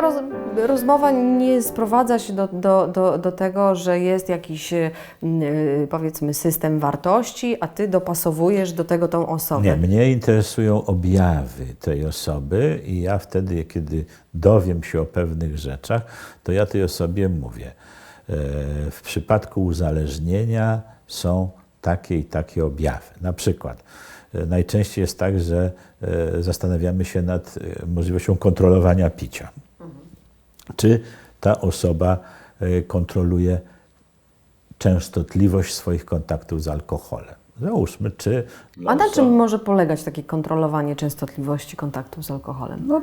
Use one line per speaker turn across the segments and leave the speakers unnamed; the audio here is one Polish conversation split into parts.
taka roz, rozmowa nie sprowadza się do, do, do, do tego, że jest jakiś y, y, powiedzmy system wartości, a ty dopasowujesz do tego tą osobę.
Nie, mnie interesują objawy tej osoby i ja wtedy, kiedy dowiem się o pewnych rzeczach, to ja tej osobie mówię. e, W przypadku uzależnienia są takie i takie objawy. Na przykład e, najczęściej jest tak, że e, zastanawiamy się nad możliwością kontrolowania picia. Czy ta osoba e, kontroluje częstotliwość swoich kontaktów z alkoholem? Załóżmy, czy.
A na czym może polegać takie kontrolowanie częstotliwości kontaktu z alkoholem?
No,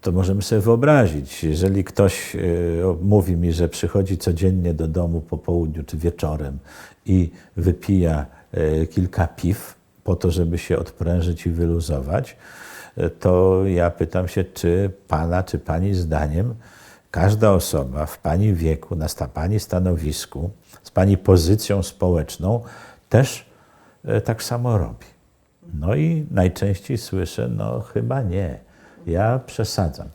to możemy sobie wyobrazić. Jeżeli ktoś e, mówi mi, że przychodzi codziennie do domu po południu czy wieczorem i wypija e, kilka piw po to, żeby się odprężyć i wyluzować, to ja pytam się, czy pana, czy pani zdaniem każda osoba w pani wieku, na pani stanowisku, z pani pozycją społeczną też e, tak samo robi. No i najczęściej słyszę, no chyba nie. Ja przesadzam.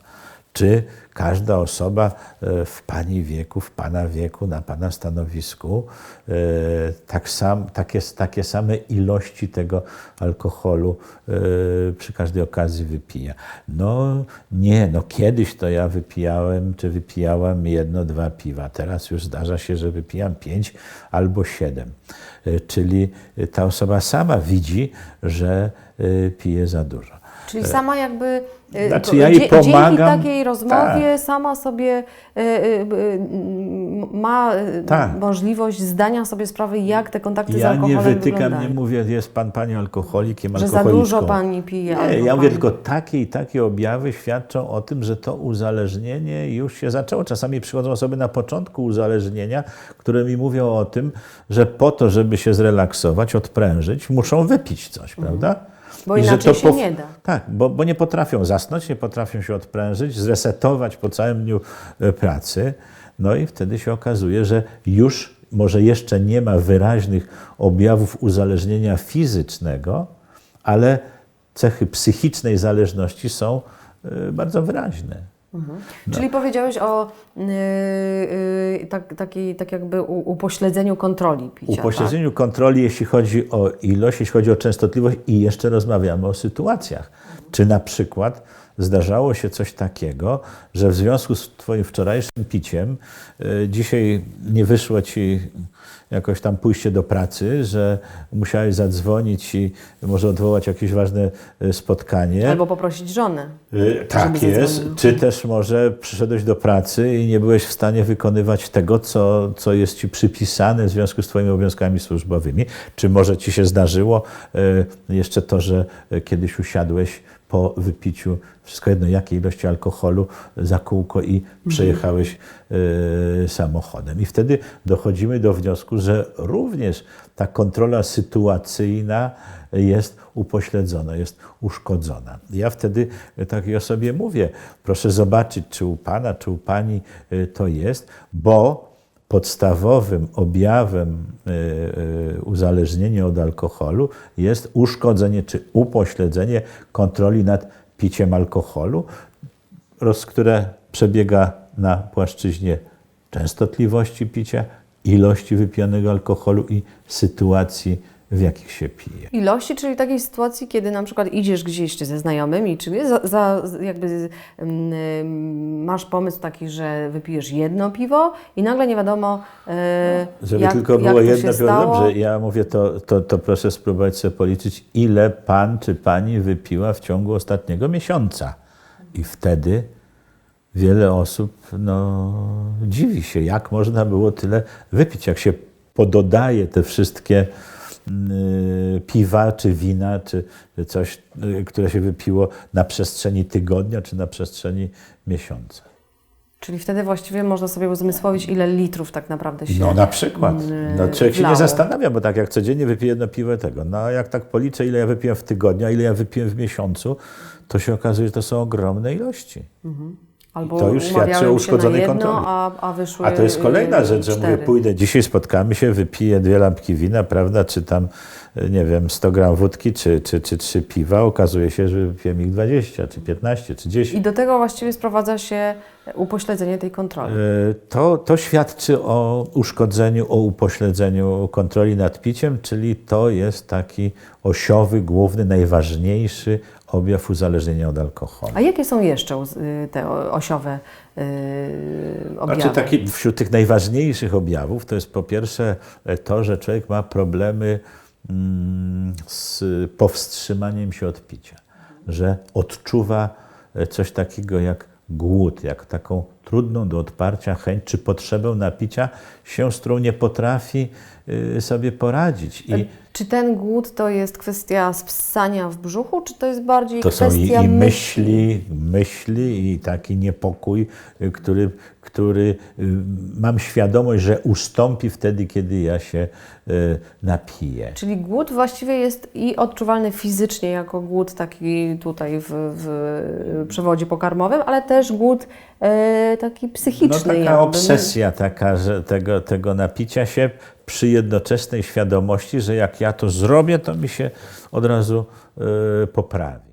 Czy każda osoba e, w Pani wieku, w Pana wieku, na Pana stanowisku e, tak sam, takie, takie same ilości tego alkoholu e, przy każdej okazji wypija? No nie, no kiedyś to ja wypijałem, czy wypijałam jedno, dwa piwa. Teraz już zdarza się, że wypijam pięć albo siedem. Czyli ta osoba sama widzi, że pije za dużo.
Czyli sama jakby y,
Znaczy, ja jej
dzie- dzięki
pomagam.
takiej rozmowie sama sobie y, y, ma
Tak.
możliwość zdania sobie sprawy, jak te kontakty z
Ja
alkoholem
nie wytykam,
wyglądają.
nie mówię, jest pan pani alkoholikiem,
Że za dużo pani pije.
Nie, ja mówię tylko takie i takie objawy świadczą o tym, że to uzależnienie już się zaczęło. Czasami przychodzą osoby na początku uzależnienia, które mi mówią o tym, że po to, żeby się zrelaksować, odprężyć, muszą wypić coś, prawda?
Bo inaczej
to
się nie da.
Tak, bo, bo nie potrafią zasnąć, nie potrafią się odprężyć, zresetować po całym dniu e, pracy. No i wtedy się okazuje, że już może jeszcze nie ma wyraźnych objawów uzależnienia fizycznego, ale cechy psychicznej zależności są e, bardzo wyraźne. No.
Czyli powiedziałeś o y, y, tak, takiej, tak jakby upośledzeniu kontroli picia. tak?
Upośledzeniu kontroli, jeśli chodzi o ilość, jeśli chodzi o częstotliwość i jeszcze rozmawiamy o sytuacjach. Czy na przykład zdarzało się coś takiego, że w związku z Twoim wczorajszym piciem y, dzisiaj nie wyszło Ci jakoś tam pójście do pracy, że musiałeś zadzwonić i może odwołać jakieś ważne y, spotkanie.
Albo poprosić żonę.
Y, Tak jest.
zadzwonił.
Czy też może przyszedłeś do pracy i nie byłeś w stanie wykonywać tego, co, co jest ci przypisane w związku z Twoimi obowiązkami służbowymi? Czy może ci się zdarzyło y, jeszcze to, że kiedyś usiadłeś po wypiciu, wszystko jedno jakiej ilości alkoholu, za kółko i przejechałeś y, samochodem. I wtedy dochodzimy do wniosku, że również ta kontrola sytuacyjna jest upośledzona, jest uszkodzona. Ja wtedy takiej osobie mówię, proszę zobaczyć, czy u Pana, czy u Pani y, to jest, bo podstawowym objawem y, uzależnienia od alkoholu jest uszkodzenie czy upośledzenie kontroli nad piciem alkoholu, które przebiega na płaszczyźnie częstotliwości picia, ilości wypijanego alkoholu i sytuacji, w jakich się pije.
Ilości, czyli takiej sytuacji, kiedy na przykład idziesz gdzieś ze znajomymi, czy za, za, jakby mm, masz pomysł taki, że wypijesz jedno piwo i nagle nie wiadomo, e,
Żeby
jak,
tylko
jak
było
to
jedno piwo,
stało.
dobrze, ja mówię, to, to, to proszę spróbować sobie policzyć, ile pan czy pani wypiła w ciągu ostatniego miesiąca. I wtedy wiele osób no, dziwi się, jak można było tyle wypić, jak się pododaje te wszystkie y, piwa, czy wina, czy coś, y, które się wypiło na przestrzeni tygodnia, czy na przestrzeni miesiąca.
Czyli wtedy właściwie można sobie uzmysłowić, ile litrów tak naprawdę się
No na przykład. No, człowiek się nie zastanawia, bo tak jak codziennie wypiję jedno piwo tego, no a jak tak policzę, ile ja wypiłem w tygodniu, a ile ja wypiłem w miesiącu, to się okazuje, że to są ogromne ilości.
Albo
to już świadczy o uszkodzonej
jedno,
kontroli.
a, a
A to jest kolejna rzecz, że mówię,
cztery.
pójdę, dzisiaj spotkamy się, wypiję dwie lampki wina, prawda, czy tam, y, nie wiem, 100 gram wódki, czy, czy, czy trzy piwa, okazuje się, że wypiłem ich 20, czy 15, czy 10.
I do tego właściwie sprowadza się upośledzenie tej kontroli.
E, To, to świadczy o uszkodzeniu, o upośledzeniu kontroli nad piciem, czyli to jest taki osiowy, główny, najważniejszy objaw uzależnienia od alkoholu.
A jakie są jeszcze y, te osiowe y, objawy?
Znaczy taki, wśród tych najważniejszych objawów to jest po pierwsze e, to, że człowiek ma problemy mm, z powstrzymaniem się od picia, że odczuwa e, coś takiego jak głód, jak taką trudną do odparcia chęć czy potrzebę napicia się, z którą nie potrafi y, sobie poradzić. I
Czy ten głód to jest kwestia spsania w brzuchu, czy to jest bardziej
To są i,
kwestia
i myśli, myśli i taki niepokój, y, który, który y, mam świadomość, że ustąpi wtedy, kiedy ja się napiję.
Czyli głód właściwie jest i odczuwalny fizycznie jako głód taki tutaj w, w przewodzie pokarmowym, ale też głód taki
No
psychiczny.
taka
jakby.
obsesja taka, że tego, tego napicia się przy jednoczesnej świadomości, że jak ja to zrobię, to mi się od razu y, poprawi.